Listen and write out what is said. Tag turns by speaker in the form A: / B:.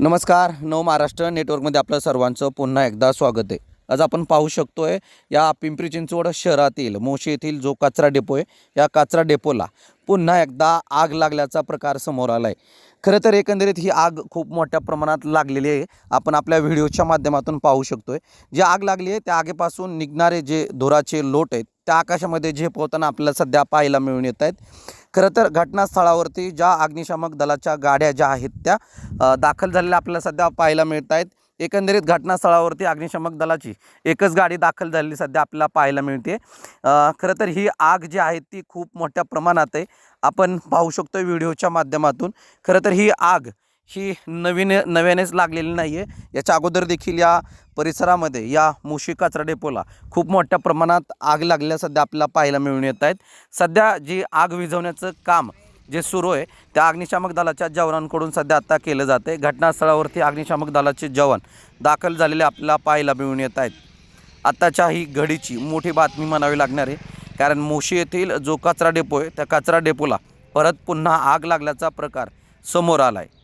A: नमस्कार नव महाराष्ट्र नेटवर्कमध्ये आपलं सर्वांचं पुन्हा एकदा स्वागत आहे. आज आपण पाहू शकतो आहे या पिंपरी चिंचवड शहरातील मोशी येथील जो कचरा डेपो आहे या कचरा डेपोला पुन्हा एकदा आग लागल्याचा प्रकार समोर आला आहे खरं तर एकंदरीत ही आग खूप मोठ्या प्रमाणात लागलेली आहे. आपण आपल्या व्हिडिओच्या माध्यमातून पाहू शकतो आहे जी आग लागली आहे त्या आगीपासून निघणारे जे धुराचे लोट आहेत त्या आकाशामध्ये झेपवताना आपल्याला सध्या पाहायला मिळून येत आहेत. खरं तर घटनास्थळावरती ज्या अग्निशामक दलाच्या गाड्या ज्या आहेत त्या दाखल झालेल्या आपल्याला सध्या पाहायला मिळत आहेत. एकंदरीत घटनास्थळावरती अग्निशामक दलाची एकच गाडी दाखल झालेली सध्या आपल्याला पाहायला मिळते. खरं तर ही आग जी आहे ती खूप मोठ्या प्रमाणात आहे. आपण पाहू शकतो व्हिडिओच्या माध्यमातून. खरं तर ही आग ही नवीन नव्यानेच लागलेली नाही आहे याच्या अगोदर देखील या परिसरामध्ये या मुशी कचरा डेपोला खूप मोठ्या प्रमाणात आग लागल्या सध्या आपल्याला पाहायला मिळून येत आहेत. सध्या जी आग विझवण्याचं काम जे सुरू आहे त्या अग्निशामक दलाच्या जवानांकडून सध्या आता केलं जातं आहे घटनास्थळावरती अग्निशामक दलाचे जवान दाखल झालेले आपल्याला पाहायला मिळून येत आहेत. आत्ताच्या ही घडीची मोठी बातमी म्हणावी लागणार आहे. कारण मोशी येथील जो कचरा डेपो आहे त्या कचरा डेपोला परत पुन्हा आग लागल्याचा प्रकार समोर आला आहे